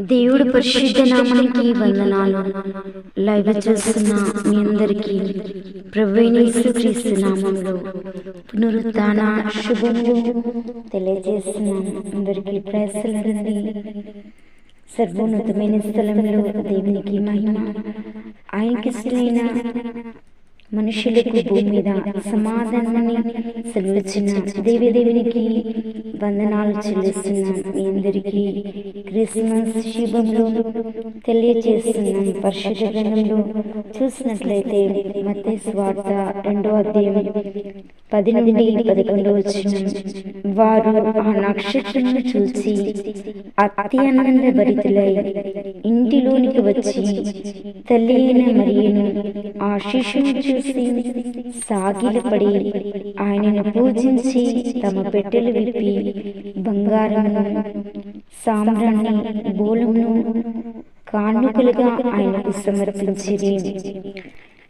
దేవుడు పరిశుద్ధ నామానికి వందనాలు. లైవ్ చేస్తున్న మీ అందరికీ ప్రవేణీసు క్రీస్తు నామంలో పునరుద్ధాన శుభము తెలియజేస్తున్నాను. అందరికీ ప్రయత్నండి సర్వోన్నతమైన స్థలంలో దేవునికి మహిమ. ఆయనకి ఇష్టమైన మనుషులకు భూమి మీద సమాధానాన్ని సెలవిచ్చిన దేవి దేవునికి వందనాలు చెల్లిస్తున్నాం మీ అందరికీ క్రిస్మస్ శుభంలో తెలియజేస్తున్నాం పరిశుద్ధ గ్రంథంలో చూసినట్లయితే మతే స్వార్థ రెండో అధ్యాయం పది నుండి పదకొండు వచ్చిన వారు ఆ నక్షత్రం చూసి అత్యానంద భరితులై ఇంటిలోనికి వచ్చి తల్లి అయిన మరియను ఆ శిశువు చూసి సాగిలపడి ఆయనను పూజించి తమ పెట్టెలు విప్పి బంగారమును సామ్రాన్ని బోలమును కానుకలుగా ఆయనకు సమర్పించిరి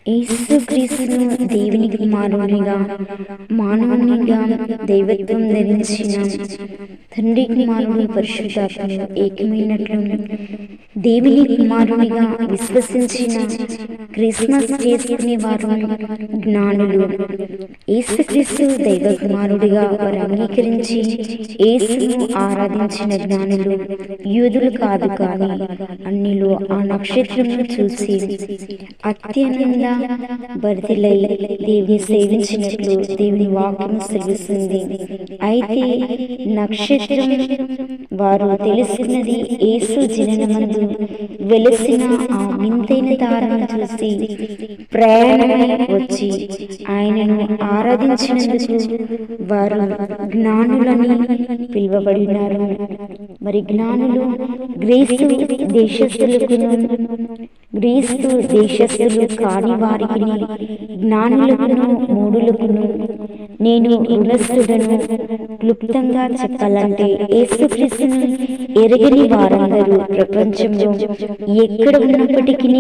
యేసుక్రీస్తు దేవుని కుమారునిగా మానవునిగా దైవత్వం ధరించిన తండ్రి కుమారుని పరిశుద్ధాత్మను ఏకమైనట్లు దేవుని కుమారునిగా విశ్వసించిన క్రిస్మస్ చేసుకునే వారు జ్ఞానులు యేసుక్రీస్తు దైవ కుమారుడిగా వారు అంగీకరించి యేసును ఆరాధించిన జ్ఞానులు యూదులు కాదు కానీ అన్నిలో ఆ నక్షత్రమును చూసి అత్యనంద భర్తిలై దేవుని సేవించినట్లు దేవుని వాక్యం సెలవిస్తుంది అయితే నక్షత్రం వారు తెలుసుకున్నది యేసు జననమందు వెలిసిన ఆ వింతైన తారను చూసి ప్రయాణమై వచ్చి ఆయనను ఆరాధించినందుకు వారు జ్ఞానులని పిలువబడినారు. మరి జ్ఞానులు గ్రీసు దేశస్థులకును గ్రీస్తు దేశస్థులు కాని వారికి జ్ఞానులకును మూడులకును నేను రుణస్థుడను క్లుప్తంగా చెప్పాలంటే యేసుక్రీస్తును ఎరగని వారందరూ ప్రపంచంలో ఎక్కడ ఉన్నప్పటికీ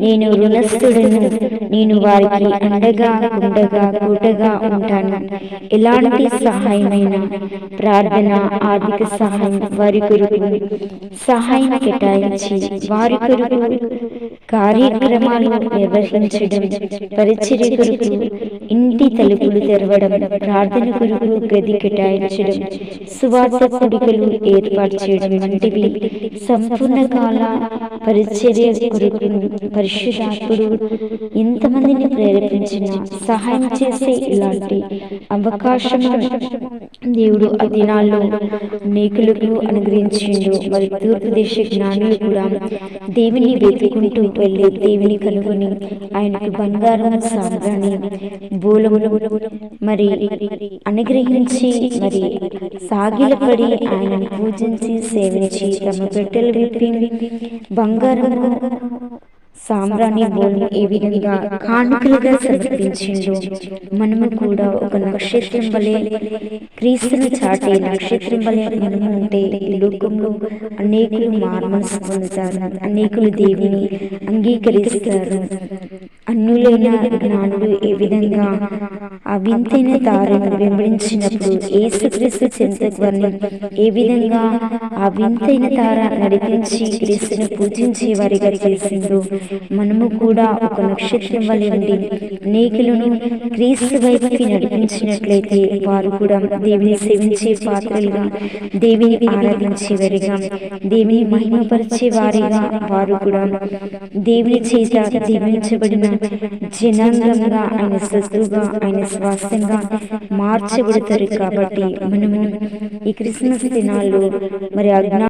నేను రుణస్థుడను నేను వారికి అండగా ఉండగా కూటగా ఉంటాను. ఎలాంటి సహాయమైన ప్రార్థన ఆర్థిక సహాయం వారి కొరకు సహాయం కేటాయించి వారి కొరకు కార్యక్రమాలు నిర్వహించడం పరిచర్య కొరకు ఇంటి తలుపులు తెరవడం ప్రార్థన కొరకు గది కేటాయించడం సువాస కుడికలు ఏర్పాటు చేయడం వంటివి సంపూర్ణ కాల పరిచర్య కొరకు పరిశుధాత్ముడు ఎంతమందిని ప్రేరేపించిన సహాయం చేసే ఇలాంటి అవకాశం దేవుడు ఆ దినాల్లో అనేకులకు అనుగ్రహించిండు. మరి తూర్పు దేశ జ్ఞానులు కూడా దేవుని వెతుకుంటూ వెళ్ళి దేవుని కనుగొని ఆయనకు బంగారం సాంబ్రాణి బూలములు మరి అనుగ్రహించి మరి సాగిలపడి ఆయనను పూజించి సేవించి తమ పెట్టెలు విప్పి బంగారము సాంబ్రాణి బోల్ని ఈ విధంగా కానుకలుగా మనము కూడా ఒక నక్షత్రం వలె క్రీస్తుని చాటే నక్షత్రం వలె మనము ఉంటే ఈ లోకంలో అనేకులు మార్మనసు పొందుతారు అనేకులు దేవుని అంగీకరిస్తారు. అన్యులైన జ్ఞానులు ఈ విధంగా ఆ వింతైన తారను వెంబడించినప్పుడు ఏసుక్రీస్తు చెంతకు వారిని ఏ విధంగా ఆ వింతైన తార నడిపించి క్రీస్తుని పూజించే వారిగా చేసిందో మనము కూడా ఒక నక్షత్రం వలె ఉండి అనేకులను క్రీస్తు వైపుకి నడిపించినట్లయితే వారు కూడా దేవుని సేవించే పాత్రలుగా దేవిని ఆరాధించే వారిగా దేవిని మహిమపరిచే వారిగా వారు కూడా దేవుని చేత దీవించబడిన జనాంగంగా ఆయన శత్రువుగా ఆయన స్వాస్థ్యంగా మార్చబడతారు కాబట్టి. మనము ఈ క్రిస్మస్ దినాల్లో మరి అజ్ఞా